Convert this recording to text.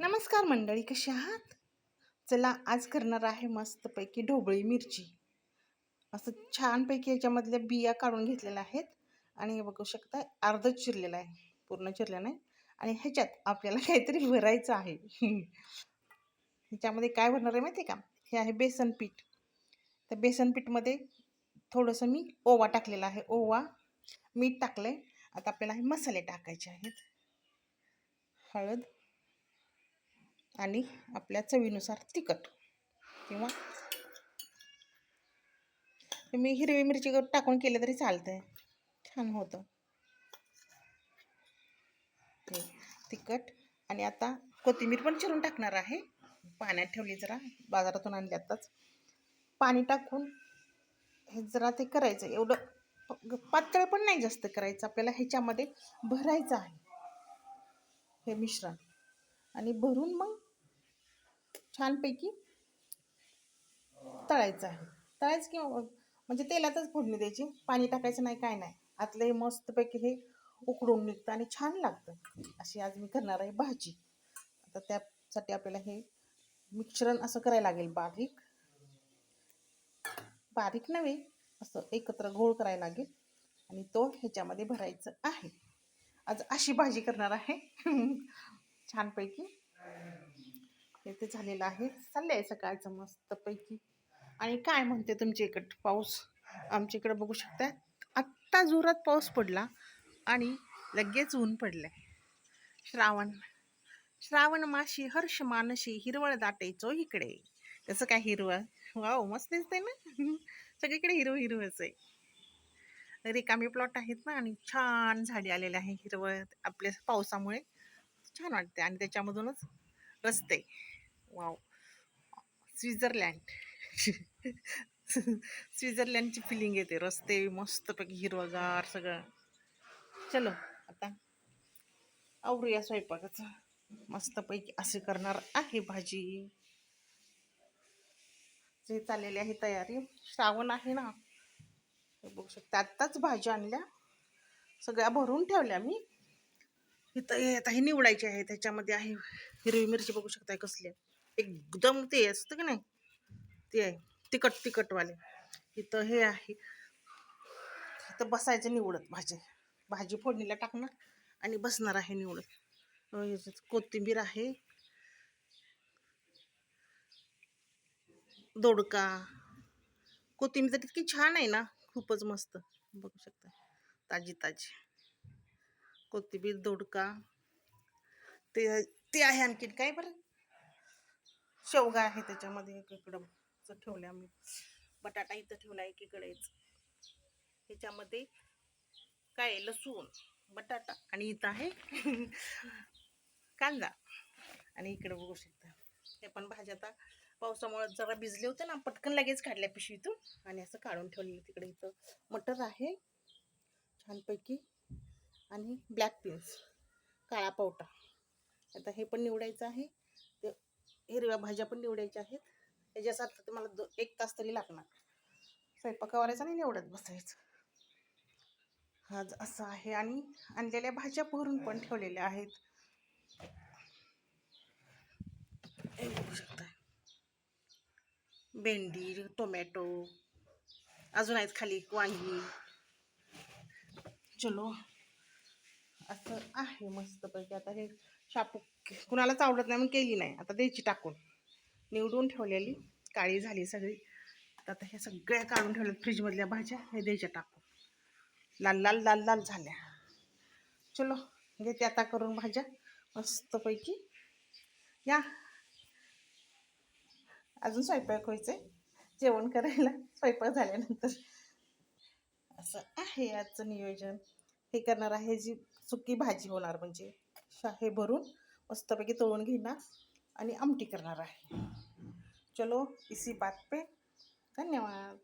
नमस्कार मंडळी कशी आहात? चला आज करणार आहे मस्तपैकी ढोबळी मिरची. असं छानपैकी याच्यामधल्या बिया काढून घेतलेल्या आहेत. आणि हे बघू शकता अर्धच चिरलेलं आहे पूर्ण चिरलं नाही आणि ह्याच्यात आपल्याला काहीतरी भरायचं आहे. ह्याच्यामध्ये काय भरणार आहे माहिती आहे का? हे आहे बेसन पीठ. त्या बेसन पीठमध्ये थोडंसं मी ओवा टाकलेला आहे. ओवा मीठ टाकलं आहे आता आपल्याला हे मसाले टाकायचे आहेत. हळद आणि आपल्या चवीनुसार तिखट किंवा तुम्ही हिरवी मिरची टाकून केलं तरी चालतंय. छान होतं. तिखट आणि आता कोथिंबीर पण चिरून टाकणार आहे. पाण्यात ठेवली जरा बाजारातून आणली आत्ताच पाणी टाकून हे जरा ते करायचं. एवढं पातळ पण नाही जास्त करायचं. आपल्याला ह्याच्यामध्ये भरायचं आहे. हे मिश्रण. आणि भरून मग छानपैकी तळायचं आहे. तळायचं किंवा म्हणजे तेलातच फोडणी द्यायची. पाणी टाकायचं नाही काय नाही. आतलं हे मस्तपैकी हे उकडून निघतं आणि छान लागतं. अशी आज मी करणार आहे भाजी. आता त्यासाठी आपल्याला हे मिश्रण असं करायला लागेल बारीक. बारीक नव्हे असं एकत्र गोळ करायला लागेल. आणि तो ह्याच्यामध्ये भरायचं आहे. आज अशी भाजी करणार आहे. छानपैकी. हे ते झालेलं आहे. चाललं आहे सकाळचं मस्तपैकी. आणि काय म्हणते तुमच्या इकडं? पाऊस? आमच्या इकडं बघू शकता आत्ता जोरात पाऊस पडला आणि लगेच ऊन पडलं श्रावण. श्रावण माशी हर्ष मानशी हिरवळ दाटायचो इकडे. त्याचं काय हिरवळ? वाव मस्त दिसतंय ना? सगळीकडे हिरवं हिरवंच आहे. रिकामी प्लॉट आहेत ना आणि छान झाडी आलेले आहे हिरवळ. आपल्या पावसामुळे. छान वाटते आणि त्याच्यामधूनच रस्ते. वाव. स्वित्झर्लँड. स्वित्झर्लँडची फिलिंग येते. रस्ते मस्तपैकी हिरवगार सगळं. चलो आता आवरूया स्वयंपाकाचं. मस्तपैकी असे करणार आहे भाजी. जे चाललेली आहे तयारी. श्रावण आहे ना. बघू शकता. आत्ताच भाज्या आणल्या. सगळ्या भरून ठेवल्या मी. इथं हे आता हे निवडायचे आहे त्याच्यामध्ये आहे. हिरवी मिरची बघू शकताय कसली एकदम ते असतं की नाही? ते आहे तिखट तिखटवाले. इथं हे आहे. इथं बसायचं निवडत भाजी. भाजी फोडणीला टाकणार आणि बसणार आहे निवडत. कोथिंबीर आहे. दोडका. कोथिंबीर तर इतकी छान आहे ना खूपच मस्त. बघू शकता ताजी ताजी. कोथिंबीर दोडका. ते ते आहे आणखीन काय बरं? शेवगा आहे त्याच्यामध्ये एकीकडं ठेवल्या आम्ही. बटाटा इथं ठेवला एकीकडेच. ह्याच्यामध्ये काय लसूण बटाटा आणि इथं आहे कांदा. आणि इकडे बघू शकता. हे पण भाज्या आता पावसामुळे जरा भिजले होते ना पटकन लगेच काढल्या पिशवीतून. आणि असं काढून ठेवलेलं तिकडे इथं. मटर आहे. छानपैकी आणि ब्लॅक बीन्स काळा पावटा. आता हे पण निवडायचं आहे. ते हिरव्या भाज्या पण निवडायच्या आहेत. त्याच्यासाठी तुम्हाला मला दो एक तास तरी लागणार. स्वयंपाक करायचा आणि निवडत बसायचं. आज असं आहे. आणि आणलेल्या भाज्या भरून पण ठेवलेल्या आहेत. हे बघू शकता. भेंडी टोमॅटो अजून आहेत खाली वांगी. चलो. असं आहे मस्तपैकी आता हे शापू कुणालाच आवडत नाही म्हणून केली नाही. आता द्यायची टाकून. निवडून ठेवलेली. काळी झाली सगळी. आता हे सगळ्या काढून ठेवल्या फ्रीजमधल्या भाज्या. हे द्यायच्या टाकून. लाल लाल लाल लाल झाल्या. चलो घेते आता करून भाज्या. मस्तपैकी या. अजून स्वयंपाक व्हायचं जेवण करायला स्वयंपाक झाल्यानंतर. असं आहे आजचं नियोजन. हे करणार आहे जी सुकी भाजी होणार म्हणजे. हे भरून मस्तपैकी तळून घेणार आणि आमटी करणार आहे. चलो इसी बात पे. धन्यवाद.